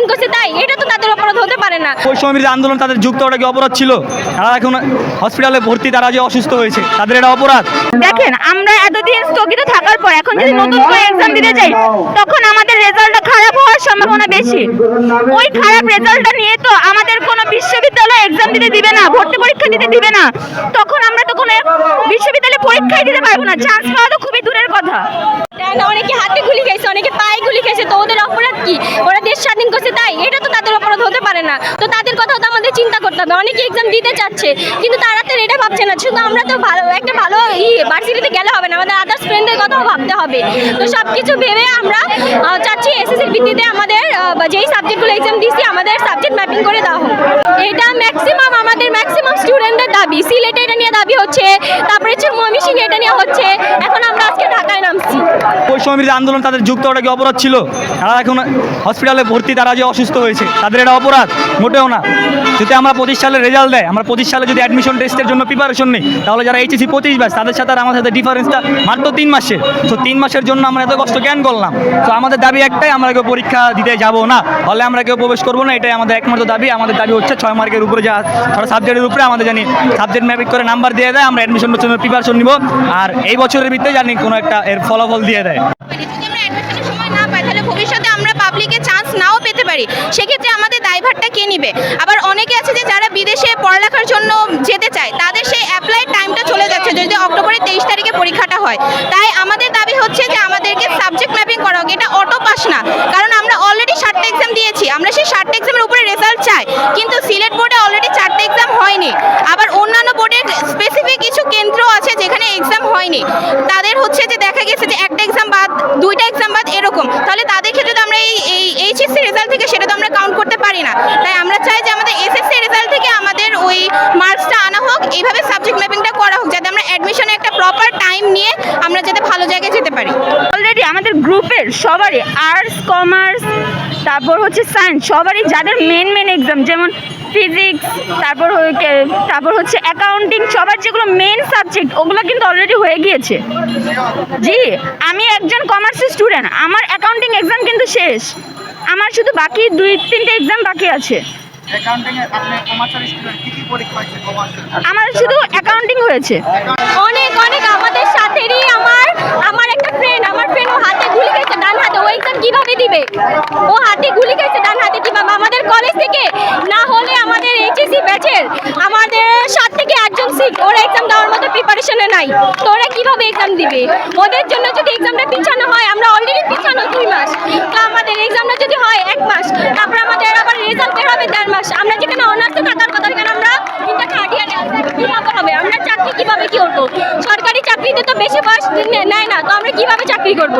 স্বাধীন করছে তাই এটা তো তাদের অপরাধ হতে পারে না। বৈষম্য বিরোধী আন্দোলন তাদের যুক্ত ওটা কি অপরাধ ছিল? তারা এখন হসপিটালে ভর্তি তারা যে অসুস্থ হয়েছে তাদের এটা অপরাধ? দেখেন আমরা এতদিন স্থগিত থাকার পর এখন যদি নতুন করে এক্সাম দিতে যাই তখন আমাদের রেজাল্টটা খারাপ হওয়ার সম্ভাবনা বেশি। ওই খারাপ রেজাল্টটা নিয়ে তো আমাদের কোনো বিশ্ববিদ্যালয় এক্সাম দিতে দিবে না ভর্তি পরীক্ষা দিতে দিবে না। তখন আমরা তো কোনো বিশ্ববিদ্যালয়ে পরীক্ষাই দিতে পারব না চান্স পাওয়া তো খুবই দূরের কথা। অনেকে হাতে গুলি অনেকে পায়ে গুলি খেয়েছে, তো ওদের অপরাধ কি? ওরা দেশ স্বাধীন করছে তাই? এটা তো তাদের অপরাধ হতে পারে না। তো তাদের কথাও তো আমাদের চিন্তা করতে হবে। অনেকে এক্সাম দিতে চাচ্ছে, কিন্তু তারা তো এটা ভাবছে না। শুধু আমরা তো ভালো, একটা ভালো ভার্সিটিতে গেলে হবে না, আমাদের আদার্স ফ্রেন্ডের কথাও ভাবতে হবে। তো সব কিছু ভেবে আমরা চাচ্ছি এসএসসির ভিত্তিতে আমাদের যেই সাবজেক্টগুলো এক্সাম দিচ্ছি, আমাদের সাবজেক্ট ম্যাপিং করে দেওয়া হোক। এটা ম্যাক্সিমাম আমাদের ম্যাক্সিমাম স্টুডেন্টদের দাবি। সিলেটে এটা নিয়ে দাবি হচ্ছে, তারপরে হচ্ছে ময়মনসিং এটা নিয়ে হচ্ছে। এখন আমরা বিরোধী আন্দোলন তাদের যুক্ত ওটা কি অপরাধ ছিল? তারা এখন হসপিটালে ভর্তি, তারা যে অসুস্থ হয়েছে, তাদের এটা অপরাধ? মোটেও না। যদি আমরা পঁচিশ সালে রেজাল্ট দেয়, আমরা পঁচিশ সালে যদি অ্যাডমিশন টেস্টের জন্য প্রিপারেশন নিই, তাহলে যারা এইচএসি পঁচিশ ব্যাচ তাদের সাথে আর আমাদের সাথে ডিফারেন্সটা মাত্র তিন মাসের তো তিন মাসের জন্য আমরা এত কষ্ট জ্ঞান করলাম? তো আমাদের দাবি একটাই, আমরা কেউ পরীক্ষা দিতে যাব না। হলে আমরা কেউ প্রবেশ করব না, এটাই আমাদের একমাত্র দাবি। আমাদের দাবি হচ্ছে ছয় মার্কের উপরে যা ছটা সাবজেক্টের উপরে আমাদের জানি সাবজেক্ট ম্যাপিক করে নাম্বার দিয়ে দেয়, আমরা অ্যাডমিশনের জন্য প্রিপারেশন নিব। আর এই বছরের ভিতরে জানি কোনো একটা এর ফলাফল দিয়ে দেয়। পাবলিকে চান্স নাও পেতে পারি। সেক্ষেত্রে আমাদের দায়ভারটা কে নিবে? আবার অনেকে আছে যে যারা বিদেশে পড়ালেখার জন্য যেতে চায়, তাদের সেই অ্যাপ্লাই টাইমটা চলে যাচ্ছে যদি অক্টোবরের তেইশ তারিখে পরীক্ষাটা হয়। তাই আমাদের দাবি হচ্ছে যে আমাদেরকে সাবজেক্ট ম্যাপিং করা হোক। এটা অটো পাস না। কারণ আমরা অলরেডি ষাটটা এক্সাম দিয়েছি। আমরা সেই ষাটটা এক্সামের উপরে রেজাল্ট চাই। কিন্তু সিলেট বোর্ডে অলরেডি চারটে এক্সাম হয়নি। আবার অন্যান্য বোর্ডের স্পেসিফিক কিছু কেন্দ্র আছে যেখানে এক্সাম হয়নি। তাদের হচ্ছে যে দেখা গেছে যে একটা এক্সাম বাদ, দুইটা এক্সাম বাদ এরকম। তাহলে তাদের ক্ষেত্রে তো আমরা এই এই এইচএসসি রেজাল্ট থেকে সেটা তো আমরা কাউন্ট করতে পারি না। তাই আমরা চাই যে আমাদের এসএসসি রেজাল্ট থেকে আমাদের ওই মার্কসটা আনা হোক, এইভাবে সাবজেক্ট ম্যাপিংটা করা হোক, যাতে আমরা অ্যাডমিশনে একটা প্রপার টাইম নিয়ে আমরা যাতে ভালো জায়গায় যেতে পারি। অলরেডি আমাদের গ্রুপের সবারই আর্টস কমার্স তারপর হচ্ছে সায়েন্স সবারই যাদের মেন মেন এক্সাম যেমন ফিজিক্স তারপর হয়ে তারপর হচ্ছে অ্যাকাউন্টিং সবার যেগুলো মেন সাবজেক্ট ওগুলো কিন্তু অলরেডি হয়ে গিয়েছে। জি আমি একজন কমার্সের স্টুডেন্ট আমার অ্যাকাউন্টিং এক্সাম কিন্তু শেষ। আমার শুধু বাকি দুই তিনটে এক্সাম বাকি আছে। আমার শুধু অ্যাকাউন্টিং হয়েছে। অনেক অনেক আমাদের সাথেরই আমার আমার একটা ফ্রেন্ড আমার ফ্রেন্ড ও হাতে গুলি খেয়েছে ডান হাতে ও এক্সাম কীভাবে দিবে? ও হাতে গুলি খেয়েছে ডান হাতে কীভাবে আমাদের কলেজ থেকে না হলে ব্যাচের আমাদের সাত থেকে আটজন সিট ওরা এক্সাম দেওয়ার মতো প্রিপারেশনে নাই। তো ওরা কীভাবে এক্সাম দিবে? ওদের জন্য যদি এক্সামটা পিছানো হয়, আমরা অলরেডি পিছানো দুই মাস। তো আমাদের এক্সামটা যদি হয়, এক মাস। তারপর আমাদের আবার রেজাল্ট বের হবে দেড় মাস। আমরা যেখানে অনার্সে থাকার কথা সেখানে আমরা কীভাবে হবে? আমরা চাকরি কীভাবে কী করব? সরকারি চাকরিতে তো বেশি বয়স নেয় না, তো আমরা কীভাবে চাকরি করব?